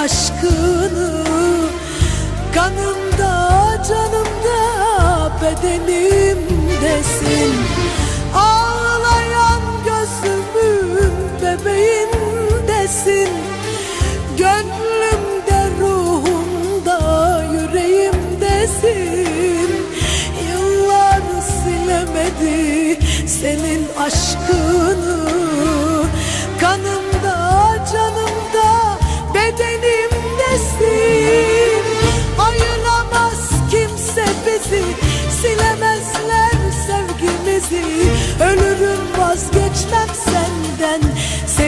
Aşkını Kanımda, canımda, bedenimdesin. Ağlayan gözümün bebeğindesin. Gönlümde, ruhumda, yüreğimdesin. Yıllar silemedi senin aşkını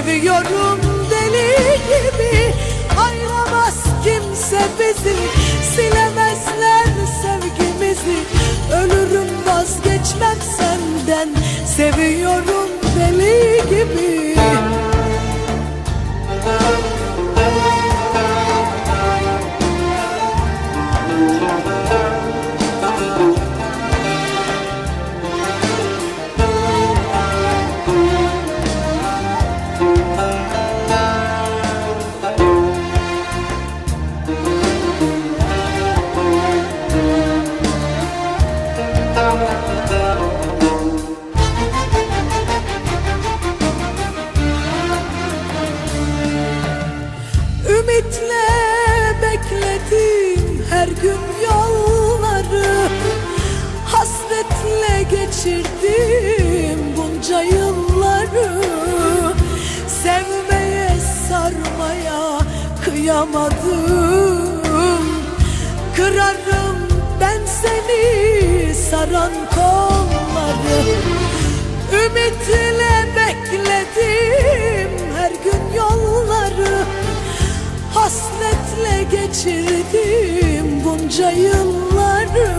Seviyorum deli gibi. Ayıramaz kimse bizi. Silemezler sevgimizi. Ölürüm vazgeçmem senden Ümitle bekledim her gün yolları. Hasretle geçirdim bunca yılları. Sevmeye sarmaya kıyamadım. Kırarım ben seni saran kolları. Ümitle Hasretle geçirdim bunca yılları.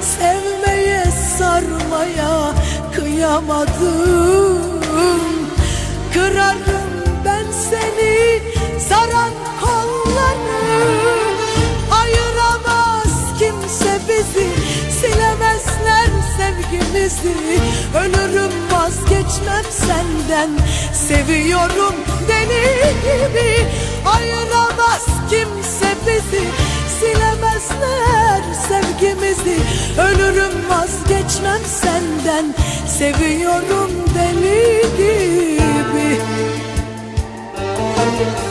Sevmeye sarmaya kıyamadım sesi Ölürüm vazgeçmem senden. Seviyorum deli gibi. Ayıramaz kimse bizi. Silemezler sevgimizi. Ölürüm vazgeçmem senden. Seviyorum deli gibi. Müzik